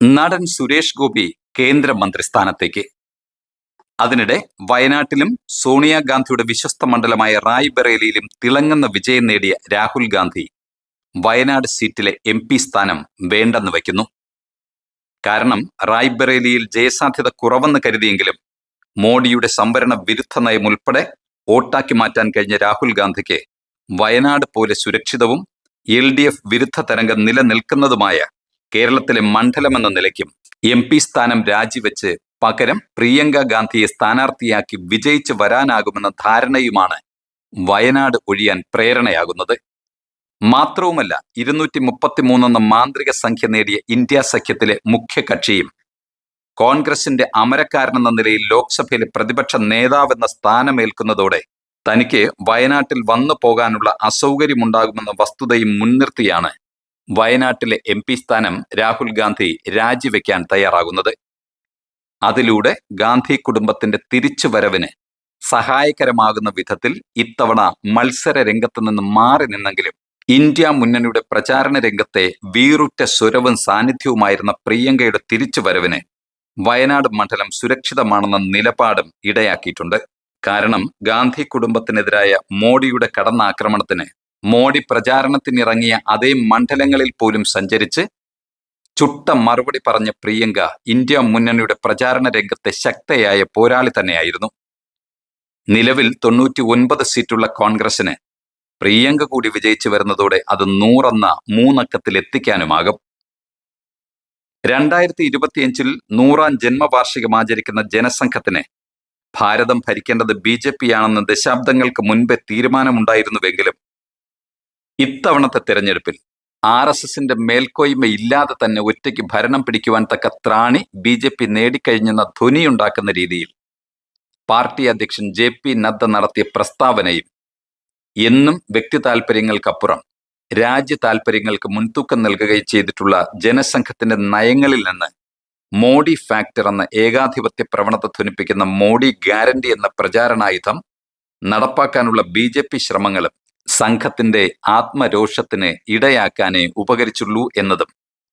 നടൻ സുരേഷ് ഗോപി കേന്ദ്രമന്ത്രി മന്ത്രിസ്ഥാനത്തേക്ക് അതിനിടെ വയനാട്ടിലും സോണിയാഗാന്ധിയുടെ വിശ്വസ്ത മണ്ഡലമായ റായ്ബറേലിയിലും തിളങ്ങുന്ന വിജയം നേടിയ രാഹുൽ ഗാന്ധി വയനാട് സീറ്റിലെ എം പി സ്ഥാനം വേണ്ടെന്ന് വയ്ക്കുന്നു. കാരണം റായ്ബറേലിയിൽ ജയസാധ്യത കുറവെന്ന് കരുതിയെങ്കിലും മോഡിയുടെ സംവരണ വിരുദ്ധ നയം ഉൾപ്പെടെ വോട്ടാക്കി മാറ്റാൻ കഴിഞ്ഞ രാഹുൽ ഗാന്ധിക്ക് വയനാട് പോലെ സുരക്ഷിതവും എൽ ഡി എഫ് വിരുദ്ധ തരംഗം നിലനിൽക്കുന്നതുമായ കേരളത്തിലെ മണ്ഡലം എന്ന നിലയ്ക്കും എം പി സ്ഥാനം രാജിവെച്ച് പകരം പ്രിയങ്ക ഗാന്ധിയെ സ്ഥാനാർത്ഥിയാക്കി വിജയിച്ചു വരാനാകുമെന്ന ധാരണയുമാണ് വയനാട് ഒഴിയാൻ പ്രേരണയാകുന്നത്. മാത്രവുമല്ല ഇരുന്നൂറ്റി മുപ്പത്തിമൂന്നെന്ന മാന്ത്രിക സംഖ്യ നേടിയ ഇന്ത്യ സഖ്യത്തിലെ മുഖ്യ കക്ഷിയും കോൺഗ്രസിന്റെ അമരക്കാരനെന്ന നിലയിൽ ലോക്സഭയിലെ പ്രതിപക്ഷ നേതാവെന്ന സ്ഥാനമേൽക്കുന്നതോടെ തനിക്ക് വയനാട്ടിൽ വന്നു പോകാനുള്ള അസൗകര്യമുണ്ടാകുമെന്ന വസ്തുതയും മുൻനിർത്തിയാണ് വയനാട്ടിലെ എം പി സ്ഥാനം രാഹുൽ ഗാന്ധി രാജിവെക്കാൻ തയ്യാറാകുന്നത്. അതിലൂടെ ഗാന്ധി കുടുംബത്തിന്റെ തിരിച്ചുവരവിന് സഹായകരമാകുന്ന വിധത്തിൽ ഇത്തവണ മത്സര രംഗത്ത് നിന്ന് മാറി നിന്നെങ്കിലും ഇന്ത്യ മുന്നണിയുടെ പ്രചാരണ രംഗത്തെ വീറുറ്റ സ്വരവും സാന്നിധ്യവുമായിരുന്ന പ്രിയങ്കയുടെ തിരിച്ചുവരവിന് വയനാട് മണ്ഡലം സുരക്ഷിതമാണെന്ന നിലപാടും ഇടയാക്കിയിട്ടുണ്ട്. കാരണം ഗാന്ധി കുടുംബത്തിനെതിരായ മോഡിയുടെ കടന്നാക്രമണത്തിന് മോഡി പ്രചാരണത്തിനിറങ്ങിയ അതേ മണ്ഡലങ്ങളിൽ പോലും സഞ്ചരിച്ച് ചുട്ട മറുപടി പറഞ്ഞ പ്രിയങ്ക ഇന്ത്യ മുന്നണിയുടെ പ്രചാരണ രംഗത്തെ ശക്തയായ പോരാളി തന്നെയായിരുന്നു. നിലവിൽ തൊണ്ണൂറ്റി ഒൻപത് സീറ്റുള്ള കോൺഗ്രസിന് പ്രിയങ്ക കൂടി വിജയിച്ചു വരുന്നതോടെ അത് നൂറെന്ന മൂന്നക്കത്തിൽ എത്തിക്കാനുമാകും രണ്ടായിരത്തി ഇരുപത്തിയഞ്ചിൽ നൂറാം ജന്മവാർഷികം ആചരിക്കുന്ന ജനസംഘത്തിന് ഭാരതം ഭരിക്കേണ്ടത് ബി ജെ പി ആണെന്ന് ദശാബ്ദങ്ങൾക്ക് മുൻപേ തീരുമാനമുണ്ടായിരുന്നുവെങ്കിലും ഇത്തവണത്തെ തെരഞ്ഞെടുപ്പിൽ ആർ എസ് എസിന്റെ മേൽക്കോയ്മ ഇല്ലാതെ തന്നെ ഒറ്റയ്ക്ക് ഭരണം പിടിക്കുവാൻ തക്ക ത്രാണി ബി ജെ പി നേടിക്കഴിഞ്ഞെന്ന ധ്വനിയുണ്ടാക്കുന്ന രീതിയിൽ പാർട്ടി അധ്യക്ഷൻ ജെ പി നദ്ദ നടത്തിയ പ്രസ്താവനയും എന്നും വ്യക്തി താല്പര്യങ്ങൾക്കപ്പുറം രാജ്യ താല്പര്യങ്ങൾക്ക് മുൻതൂക്കം നൽകുകയും ചെയ്തിട്ടുള്ള ജനസംഘത്തിന്റെ നയങ്ങളിൽ നിന്ന് മോഡി ഫാക്ടർ എന്ന ഏകാധിപത്യ പ്രവണത ധ്വനിപ്പിക്കുന്ന മോഡി ഗ്യാരണ്ടി എന്ന പ്രചാരണായുധം നടപ്പാക്കാനുള്ള ബി ജെ പി ശ്രമങ്ങളും സംഘത്തിന്റെ ആത്മരോഷത്തിന് ഇടയാക്കാനേ ഉപകരിച്ചുള്ളൂ എന്നതും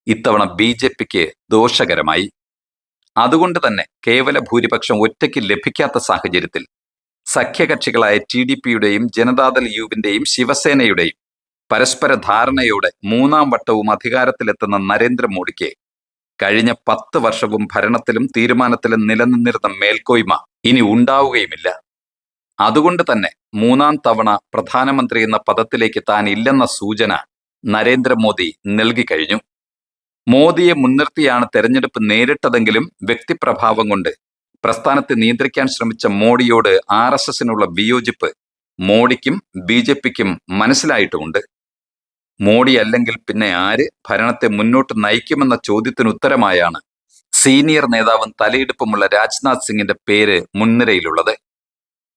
ഇത്തവണ ബി ജെ പിക്ക് ദോഷകരമായി. അതുകൊണ്ട് തന്നെ കേവല ഭൂരിപക്ഷം ഒറ്റയ്ക്ക് ലഭിക്കാത്ത സാഹചര്യത്തിൽ സഖ്യകക്ഷികളായ ടി ഡി പിയുടെയും ജനതാദൾ യുവിന്റെയും ശിവസേനയുടെയും പരസ്പര ധാരണയോടെ മൂന്നാം വട്ടവും അധികാരത്തിലെത്തുന്ന നരേന്ദ്രമോദിക്ക് കഴിഞ്ഞ പത്ത് വർഷവും ഭരണത്തിലും തീരുമാനത്തിലും നിലനിന്നിരുന്ന മേൽക്കോയ്മ ഇനി ഉണ്ടാവുകയുമില്ല. അതുകൊണ്ട് തന്നെ മൂന്നാം തവണ പ്രധാനമന്ത്രി എന്ന പദത്തിലേക്ക് താൻ ഇല്ലെന്ന സൂചന നരേന്ദ്രമോദി നൽകി കഴിഞ്ഞു. മോദിയെ മുൻനിർത്തിയാണ് തെരഞ്ഞെടുപ്പ് നേരിട്ടതെങ്കിലും വ്യക്തിപ്രഭാവം കൊണ്ട് പ്രസ്ഥാനത്തെ നിയന്ത്രിക്കാൻ ശ്രമിച്ച മോഡിയോട് ആർ എസ് എസിനുള്ള വിയോജിപ്പ് മോഡിക്കും ബി ജെ പിക്കും മനസ്സിലായിട്ടുമുണ്ട്. മോഡി അല്ലെങ്കിൽ പിന്നെ ആര് ഭരണത്തെ മുന്നോട്ട് നയിക്കുമെന്ന ചോദ്യത്തിന് ഉത്തരമായാണ് സീനിയർ നേതാവും തലയെടുപ്പുമുള്ള രാജ്നാഥ് സിംഗിന്റെ പേര് മുൻനിരയിലുള്ളത്.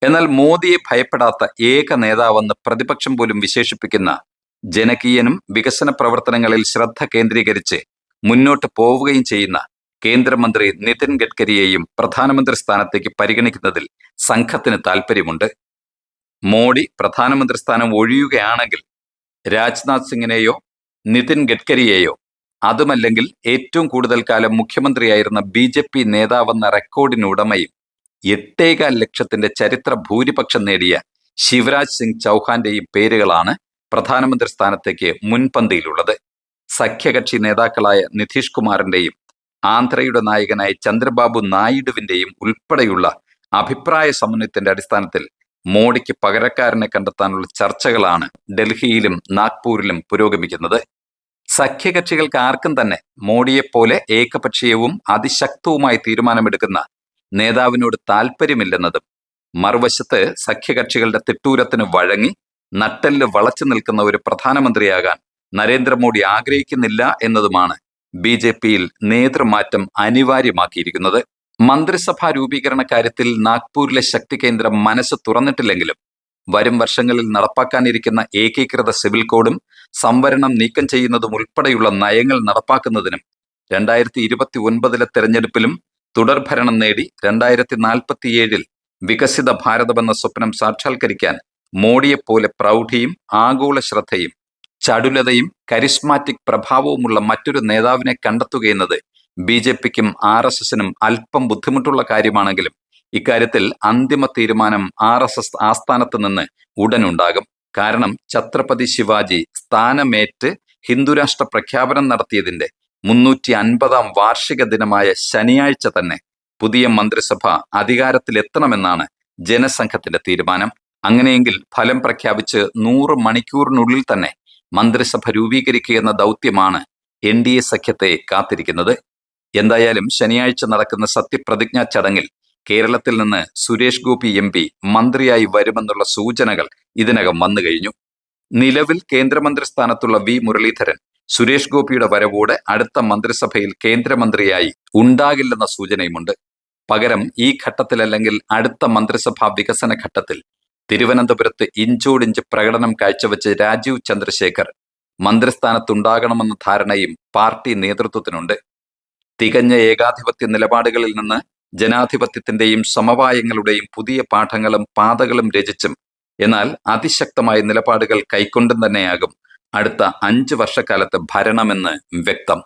എന്നാൽ മോദിയെ ഭയപ്പെടാത്ത ഏക നേതാവെന്ന് പ്രതിപക്ഷം പോലും വിശേഷിപ്പിക്കുന്ന ജനകീയനും വികസന പ്രവർത്തനങ്ങളിൽ ശ്രദ്ധ കേന്ദ്രീകരിച്ച് മുന്നോട്ട് പോവുകയും ചെയ്യുന്ന കേന്ദ്രമന്ത്രി നിതിൻ ഗഡ്കരിയെയും പ്രധാനമന്ത്രി സ്ഥാനത്തേക്ക് പരിഗണിക്കുന്നതിൽ സംഘത്തിന് താൽപ്പര്യമുണ്ട്. മോഡി പ്രധാനമന്ത്രി സ്ഥാനം ഒഴിയുകയാണെങ്കിൽ രാജ്നാഥ് സിംഗിനെയോ നിതിൻ ഗഡ്കരിയെയോ അതുമല്ലെങ്കിൽ ഏറ്റവും കൂടുതൽ കാലം മുഖ്യമന്ത്രിയായിരുന്ന ബി ജെ പി നേതാവെന്ന റെക്കോർഡിനുടമയും എട്ടേകാൽ ലക്ഷത്തിന്റെ ചരിത്ര ഭൂരിപക്ഷം നേടിയ ശിവരാജ് സിംഗ് ചൗഹാന്റെയും പേരുകളാണ് പ്രധാനമന്ത്രി സ്ഥാനത്തേക്ക് മുൻപന്തിയിലുള്ളത്. സഖ്യകക്ഷി നേതാക്കളായ നിതീഷ് കുമാറിന്റെയും ആന്ധ്രയുടെ നായകനായ ചന്ദ്രബാബു നായിഡുവിന്റെയും ഉൾപ്പെടെയുള്ള അഭിപ്രായ സമന്വയത്തിന്റെ അടിസ്ഥാനത്തിൽ മോഡിക്ക് പകരക്കാരനെ കണ്ടെത്താനുള്ള ചർച്ചകളാണ് ഡൽഹിയിലും നാഗ്പൂരിലും പുരോഗമിക്കുന്നത്. സഖ്യകക്ഷികൾക്ക് ആർക്കും തന്നെ മോഡിയെപ്പോലെ ഏകപക്ഷീയവും അതിശക്തവുമായി തീരുമാനമെടുക്കുന്ന നേതാവിനോട് താല്പര്യമില്ലെന്നതും മറുവശത്ത് സഖ്യകക്ഷികളുടെ തിട്ടൂരത്തിന് വഴങ്ങി നട്ടെല്ല് വളച്ചു നിൽക്കുന്ന ഒരു പ്രധാനമന്ത്രിയാകാൻ നരേന്ദ്രമോദി ആഗ്രഹിക്കുന്നില്ല എന്നതുമാണ് ബി ജെ പിയിൽ നേതൃമാറ്റം അനിവാര്യമാക്കിയിരിക്കുന്നത്. മന്ത്രിസഭാ രൂപീകരണ കാര്യത്തിൽ നാഗ്പൂരിലെ ശക്തി കേന്ദ്രം മനസ്സ് തുറന്നിട്ടില്ലെങ്കിലും വരും വർഷങ്ങളിൽ നടപ്പാക്കാനിരിക്കുന്ന ഏകീകൃത സിവിൽ കോഡും സംവരണം നീക്കം ചെയ്യുന്നതും ഉൾപ്പെടെയുള്ള നയങ്ങൾ നടപ്പാക്കുന്നതിനും രണ്ടായിരത്തി ഇരുപത്തി ഒൻപതിലെ തെരഞ്ഞെടുപ്പിലും തുടർഭരണം നേടി രണ്ടായിരത്തി നാൽപ്പത്തിയേഴിൽ വികസിത ഭാരതമെന്ന സ്വപ്നം സാക്ഷാത്കരിക്കാൻ മോഡിയെപ്പോലെ പ്രൗഢിയും ആഗോള ശ്രദ്ധയും ചടുലതയും കരിസ്മാറ്റിക് പ്രഭാവവുമുള്ള മറ്റൊരു നേതാവിനെ കണ്ടെത്തുകയെന്നത് ബി ജെ പിക്കും ആർ എസ് എസിനും അല്പം ബുദ്ധിമുട്ടുള്ള കാര്യമാണെങ്കിലും ഇക്കാര്യത്തിൽ അന്തിമ തീരുമാനം ആർ എസ് എസ് ആസ്ഥാനത്ത് നിന്ന് ഉടനുണ്ടാകും. കാരണം ഛത്രപതി ശിവാജി സ്ഥാനമേറ്റ് ഹിന്ദുരാഷ്ട്ര പ്രഖ്യാപനം നടത്തിയതിന്റെ മുന്നൂറ്റി അൻപതാം വാർഷിക ദിനമായ ശനിയാഴ്ച തന്നെ പുതിയ മന്ത്രിസഭ അധികാരത്തിലെത്തണമെന്നാണ് ജനസംഘത്തിന്റെ തീരുമാനം. അങ്ങനെയെങ്കിൽ ഫലം പ്രഖ്യാപിച്ച് നൂറ് മണിക്കൂറിനുള്ളിൽ തന്നെ മന്ത്രിസഭ രൂപീകരിക്കുക എന്ന ദൗത്യമാണ് എൻ ഡി എ സഖ്യത്തെ കാത്തിരിക്കുന്നത്. എന്തായാലും ശനിയാഴ്ച നടക്കുന്ന സത്യപ്രതിജ്ഞാ ചടങ്ങിൽ കേരളത്തിൽ നിന്ന് സുരേഷ് ഗോപി എം പി മന്ത്രിയായി വരുമെന്നുള്ള സൂചനകൾ ഇതിനകം വന്നു കഴിഞ്ഞു നിലവിൽ കേന്ദ്രമന്ത്രി സ്ഥാനത്തുള്ള വി മുരളീധരൻ സുരേഷ് ഗോപിയുടെ വരവോടെ അടുത്ത മന്ത്രിസഭയിൽ കേന്ദ്രമന്ത്രിയായി ഉണ്ടാകില്ലെന്ന സൂചനയുമുണ്ട്. പകരം ഈ ഘട്ടത്തിലല്ലെങ്കിൽ അടുത്ത മന്ത്രിസഭാ വികസന ഘട്ടത്തിൽ തിരുവനന്തപുരത്ത് ഇഞ്ചോടിഞ്ച് പ്രകടനം കാഴ്ചവെച്ച് രാജീവ് ചന്ദ്രശേഖർ മന്ത്രിസ്ഥാനത്തുണ്ടാകണമെന്ന ധാരണയും പാർട്ടി നേതൃത്വത്തിനുണ്ട്. തികഞ്ഞ ഏകാധിപത്യ നിലപാടുകളിൽ നിന്ന് ജനാധിപത്യത്തിന്റെയും സമവായങ്ങളുടെയും പുതിയ പാഠങ്ങളും പാതകളും രചിച്ചും എന്നാൽ അതിശക്തമായ നിലപാടുകൾ കൈക്കൊണ്ടും തന്നെയാകും അടുത്ത അഞ്ച് വർഷക്കാലത്ത് ഭരണമെന്ന് വ്യക്തം.